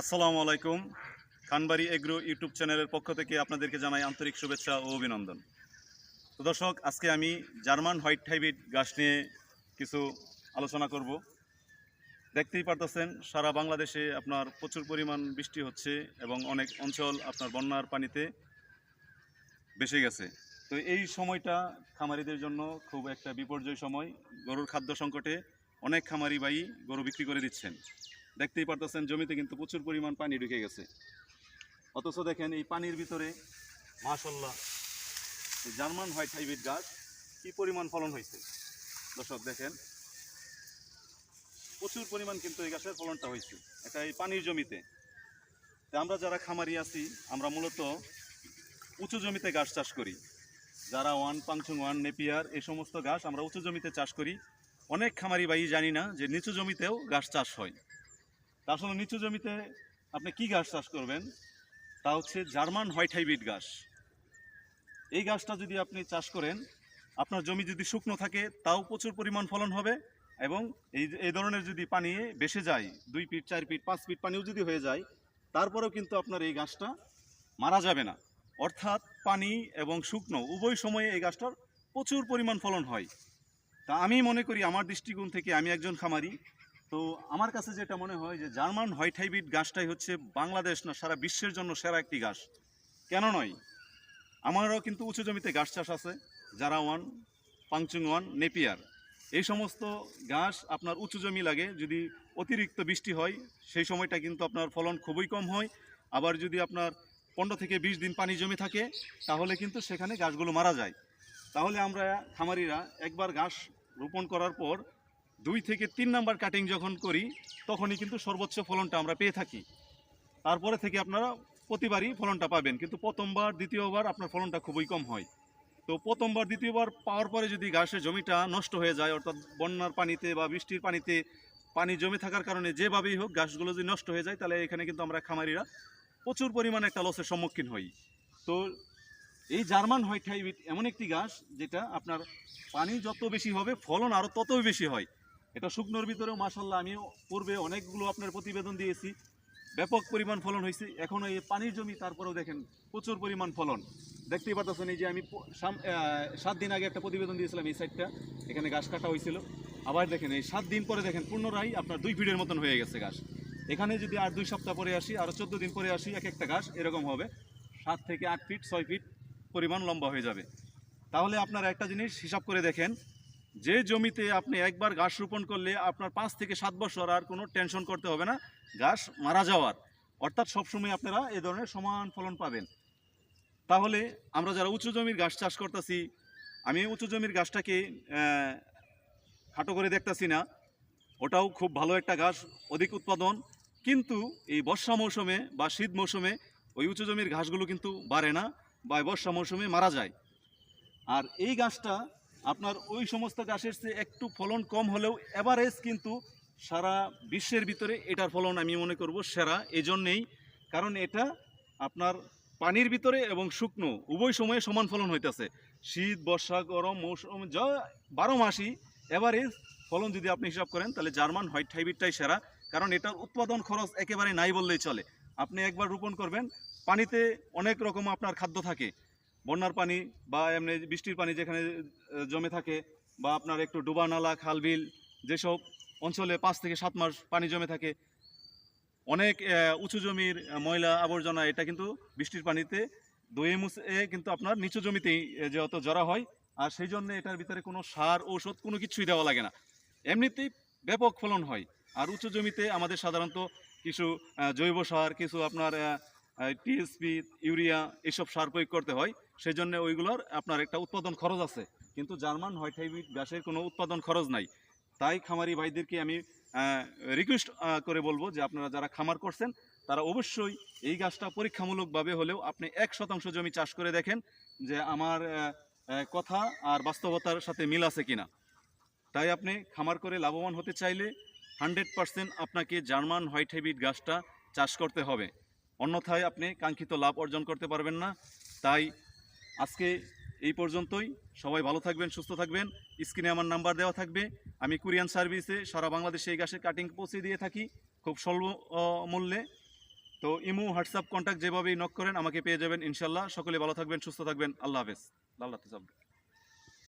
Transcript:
আসসালামু আলাইকুম। Khanbari agro YouTube চ্যানেলের পক্ষ থেকে আপনাদেরকে জানাই আন্তরিক শুভেচ্ছা ও অভিনন্দন। তো দর্শক, আজকে আমি জার্মান হোয়াইট হাইব্রিড গাছ নিয়ে কিছু আলোচনা করব। দেখতেই পারতেছেন, সারা বাংলাদেশে আপনার প্রচুর পরিমাণ বৃষ্টি হচ্ছে এবং অনেক অঞ্চল আপনার বন্যার পানিতে বেসে গেছে। তো এই সময়টা খামারিদের জন্য খুব একটা বিপর্যয় সময়। গরুর খাদ্য সংকটে অনেক খামারি বাই গরু বিক্রি করে দিচ্ছেন। দেখতেই পারতেছেন, জমিতে কিন্তু প্রচুর পরিমাণ পানি ঢুকে গেছে। অথচ দেখেন এই পানির ভিতরে মাশাল্লাহ জার্মান হোয়াইট হাইব্রিড গাছ কি পরিমাণ ফলন হয়েছে? দর্শক, দেখেন, প্রচুর পরিমাণ কিন্তু এই গাছের ফলনটা হয়েছে, এটা এই পানির জমিতে। আমরা যারা খামারি আছি, আমরা মূলত উঁচু জমিতে গাছ চাষ করি। যারা ওয়ান পাংচুং, ওয়ান নেপিয়ার, এই সমস্ত গাছ আমরা উঁচু জমিতে চাষ করি। অনেক খামারি বাই জানি না যে নিচু জমিতেও গাছ চাষ হয়। তা আসলে নিচু জমিতে আপনি কি গাছ চাষ করবেন? তা হচ্ছে জার্মান হোয়াইট হাইব্রিড গাছ। এই গাছটা যদি আপনি চাষ করেন, আপনার জমি যদি শুকনো থাকে, তাও প্রচুর পরিমাণ ফলন হবে এবং এই এই ধরনের যদি পানি বেসে যায়, দুই ফিট, চার ফিট, পাঁচ ফিট পানিও যদি হয়ে যায়, তারপরেও কিন্তু আপনার এই গাছটা মারা যাবে না। অর্থাৎ পানি এবং শুকনো উভয় সময়ে এই গাছটার প্রচুর পরিমাণ ফলন হয়। তা আমি মনে করি, আমার দৃষ্টিকোণ থেকে আমি একজন খামারি তো আমার কাছে যেটা মনে হয় যে জার্মান হোয়াইট হাইব্রিড গাছটাই হচ্ছে বাংলাদেশ না, সারা বিশ্বের জন্য সেরা একটি গাছ। কেন নয়? আমারও কিন্তু উঁচু জমিতে গাছ চাষ আছে, যারা ওয়ান, পাংচুং ওয়ান, নেপিয়ার। এই সমস্ত গাছ আপনার উঁচু জমি লাগে, যদি অতিরিক্ত বৃষ্টি হয়, সেই সময়টা কিন্তু আপনার ফলন খুবই কম হয়। আবার যদি আপনার পনেরো থেকে বিশ দিন পানি জমে থাকে, তাহলে কিন্তু সেখানে গাছগুলো মারা যায়। তাহলে আমরা খামারিরা একবার গাছ রোপণ করার পর দুই থেকে তিন নাম্বার কাটিং যখন করি, তখনই কিন্তু সর্বোচ্চ ফলনটা আমরা পেয়ে থাকি। তারপরে থেকে আপনারা প্রতিবারই ফলনটা পাবেন। কিন্তু প্রথমবার, দ্বিতীয়বার আপনার ফলনটা খুবই কম হয়। তো প্রথমবার, দ্বিতীয়বার পাওয়ার পরে যদি গাছের জমিটা নষ্ট হয়ে যায়, অর্থাৎ বন্যার পানিতে বা বৃষ্টির পানিতে পানি জমে থাকার কারণে যেভাবেই হোক গাছগুলো যদি নষ্ট হয়ে যায়, তাহলে এখানে কিন্তু আমরা খামারিরা প্রচুর পরিমাণে একটা লসের সম্মুখীন হই। তো এই জার্মান হোয়াইট হাইব্রিড এমন একটি গাছ যেটা আপনার পানি যত বেশি হবে, ফলন আরও ততই বেশি হয়। এটা শুকনোর ভিতরেও মাসাল্লাহ আমি পূর্বে অনেকগুলো আপনার প্রতিবেদন দিয়েছি। ব্যাপক পরিমাণ ফলন হয়েছে এখনও এই পানির জমি, তারপরেও দেখেন প্রচুর পরিমাণ ফলন। দেখতেই পাচ্ছেন এই যে আমি সাত দিন আগে একটা প্রতিবেদন দিয়েছিলাম এই সাইডটা এখানে গাছ কাটা হয়েছিল আবার দেখেন এই সাত দিন পরে দেখেন পুনরায় আপনার দুই ফিটের মতন হয়ে গেছে গাছ। এখানে যদি আর দুই সপ্তাহ পরে আসি আরও চোদ্দ দিন পরে আসি, এক একটা গাছ এরকম হবে। সাত থেকে আট ফিট ছয় ফিট পরিমাণ লম্বা হয়ে যাবে। তাহলে আপনারা একটা জিনিস হিসাব করে দেখেন যে জমিতে আপনি একবার গাছ রোপণ করলে আপনার পাঁচ থেকে সাত বছর আর কোনো টেনশন করতে হবে না গাছ মারা যাওয়ার। অর্থাৎ সবসময় আপনারা এ ধরনের সমান ফলন পাবেন। তাহলে আমরা যারা উঁচু জমির গাছ চাষ করতেছি আমি উঁচু জমির আহ, খাটো করে দেখতাছি না। ওটাও খুব ভালো একটা গাছ অধিক উৎপাদন। কিন্তু এই বর্ষা মৌসুমে বা শীত মৌসুমে ওই উঁচু জমির ঘাসগুলো কিন্তু বাড়ে না বা বর্ষা মৌসুমে মারা যায়। আর এই গাছটা আপনার ওই সমস্ত গাছের চেয়ে একটু ফলন কম হলেও এভারেজ কিন্তু সারা বিশ্বের ভিতরে এটার ফলন আমি মনে করব সেরা। এজন্যেই কারণ এটা আপনার পানির ভিতরে এবং শুকনো, উভয় সময়ে সমান ফলন হইতেছে। শীত, বর্ষা, গরম, মৌসুম, যা বারো মাসই এভারেজ ফলন যদি আপনি হিসাব করেন, তাহলে জার্মান হোয়াইট হাইব্রিডটাই সেরা। কারণ এটার উৎপাদন খরচ একেবারে নাই বললেই চলে। আপনি একবার রোপণ করবেন, পানিতে অনেক রকম আপনার খাদ্য থাকে। বন্যার পানি বা এমনি বৃষ্টির পানি যেখানে জমে থাকে বা আপনার একটু ডোবা নালা, খাল বিল যেসব অঞ্চলে পাঁচ থেকে সাত মাস পানি জমে থাকে, অনেক উঁচু জমির ময়লা আবর্জনা, এটা কিন্তু বৃষ্টির পানিতে দয়ে মুছে কিন্তু আপনার নিচু জমিতেই যেহেতু জড়া হয়, আর সেই জন্য এটার ভিতরে কোনো সার, ঔষধ কোনো কিছুই দেওয়া লাগে না। এমনিতেই ব্যাপক ফলন হয়, আর উঁচু জমিতে আমাদের সাধারণত কিছু জৈব সার, কিছু আপনার টিএসপি ইউরিয়া এসব সার প্রয়োগ করতে হয়। সেই জন্য ওইগুলোর আপনার একটা উৎপাদন খরচ আছে। কিন্তু জার্মান হোয়াইট হাইব্রিড গাছের কোনো উৎপাদন খরচ নাই। তাই খামারি ভাইদেরকে আমি রিকোয়েস্ট করে বলব যে আপনারা যারা খামার করছেন, তারা অবশ্যই এই গাছটা পরীক্ষামূলকভাবে হলেও আপনি এক শতাংশ জমি চাষ করে দেখেন যে আমার কথা আর বাস্তবতার সাথে মিল আছে কিনা। তাই আপনি খামার করে লাভবান হতে চাইলে হান্ড্রেড পার্সেন্ট আপনাকে জার্মান হোয়াইট হাইব্রিড গাছটা চাষ করতে হবে। অন্যথায় আপনি কাঙ্ক্ষিত লাভ অর্জন করতে পারবেন না। তাই আজকে এই পর্যন্তই। সবাই ভালো থাকবেন, সুস্থ থাকবেন। স্ক্রিনে আমার নাম্বার দেওয়া থাকবে। আমি কুরিয়ান সার্ভিসে সারা বাংলাদেশে এই গাছের কাটিং পৌঁছে দিয়ে থাকি খুব স্বল্প মূল্যে। তো ইমু, হোয়াটসঅ্যাপ কন্ট্যাক্ট যেভাবেই নক করেন, আমাকে পেয়ে যাবেন ইনশাল্লাহ। সকলে ভালো থাকবেন, সুস্থ থাকবেন। আল্লাহ হাফেজ। আল্লাহ হাফেজ